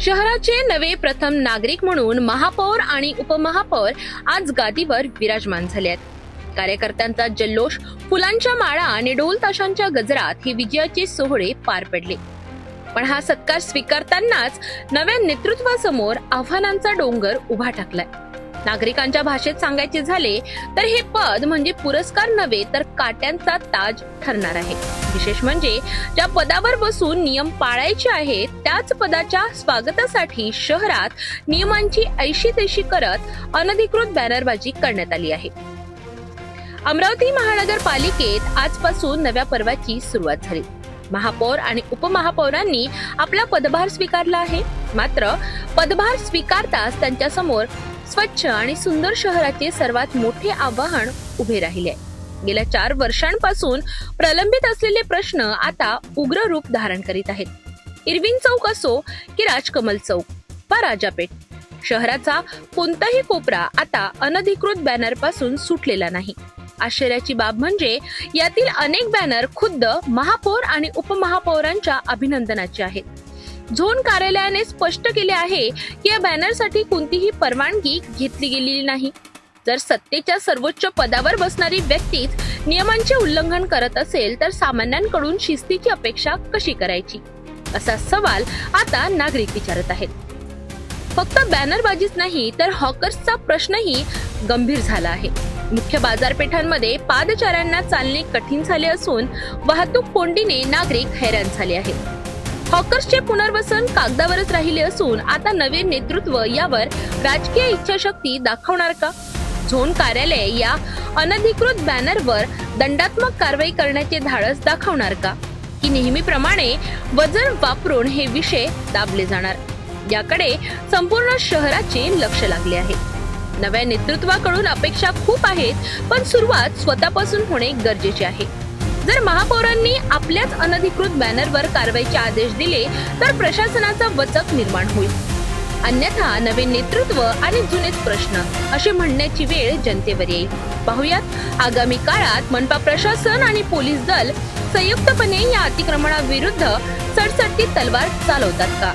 शहराचे नवे प्रथम नागरिक म्हणून महापौर आणि उपमहापौर आज गादीवर विराजमान झाले आहेत. कार्यकर्त्यांचा जल्लोष फुलांच्या माळा आणि ढोल ताशांच्या गजरात हे विजयाचे सोहळे पार पडले. पण हा सत्कार स्वीकारतानाच नव्या नेतृत्वासमोर आव्हानांचा डोंगर उभा टाकलाय. नागरिकांच्या भाषेत सांगायचे झाले तर हे पद म्हणजे पुरस्कार नव्हे तर काट्यांचा ताज ठरणार आहे. विशेष म्हणजे ज्या पदावर बसून नियम पाळायचे आहेत त्याच पदाच्या स्वागतासाठी शहरात नियमांची ऐशी तैशी करत अनधिकृत बॅनरबाजी करण्यात आली आहे. अमरावती महानगरपालिकेत आजपासून नव्या पर्वाची सुरुवात झाली. महापौर आणि उपमहापौरांनी आपला पदभार स्वीकारला आहे. मात्र पदभार स्वीकारताच त्यांच्यासमोर स्वच्छ आणि सुंदर शहराचे सर्वात मोठे आव्हान उभे राहिले. आहे गेल्या चार वर्षांपासून प्रलंबित असलेले प्रश्न आता उग्र रूप धारण करीत आहेत. इरविन चौक असो की राजकमल चौक वा राजापेठ शहराचा कोणताही कोपरा आता अनधिकृत बॅनरपासून सुटलेला नाही. आश्चर्याची बाब म्हणजे यातील अनेक बॅनर खुद्द महापौर आणि उपमहापौरांच्या अभिनंदनाचे आहेत. झोन कार्यालयाने स्पष्ट केले आहे की या बॅनरसाठी कोणतीही परवानगी घेतली गेलेली नाही. जर सत्तेच्या सर्वोच्च पदावर बसणारी व्यक्तीच नियमांचे उल्लंघन करत असेल तर सामान्यांकडून शिस्तीची अपेक्षा कशी करायची? असा सवाल आता नागरिक विचारत आहेत. फक्त बॅनरबाजीच नाही तर हॉकर्सचा प्रश्नही गंभीर झाला आहे. मुख्य बाजारपेठांमध्ये पादचाऱ्यांना चालणे कठीण झाले असून वाहतूक कोंडीने नागरिक हैराण झाले आहेत. हॉकर्सचे पुनर्वसन कागदावरच राहिले असून आता नवे नेतृत्व यावर राजकीय इच्छाशक्ती दाखवणार का? झोन कार्यालय या अनधिकृत बॅनरवर दंडात्मक कारवाई करण्याचे धाडस दाखवणार का? की नेहमीप्रमाणे वजन वापरून हे विषय दाबले जाणार. याकडे संपूर्ण शहराचे लक्ष लागले आहे. नव्या नेतृत्वाकडून अपेक्षा खूप आहेत पण सुरुवात स्वतःपासून होणे गरजेचे आहे. जर महापौरांनी आपल्याच अनधिकृत बॅनरवर कारवाईचे आदेश दिले तर प्रशासनाचा वचक निर्माण होईल. अन्यथा नवे नेतृत्व आणि जुनेच प्रश्न असे म्हणण्याची वेळ जनतेवर येईल. पाहुयात आगामी काळात मनपा प्रशासन आणि पोलीस दल संयुक्तपणे या अतिक्रमणाविरुद्ध सडसडती तलवार चालवतात का?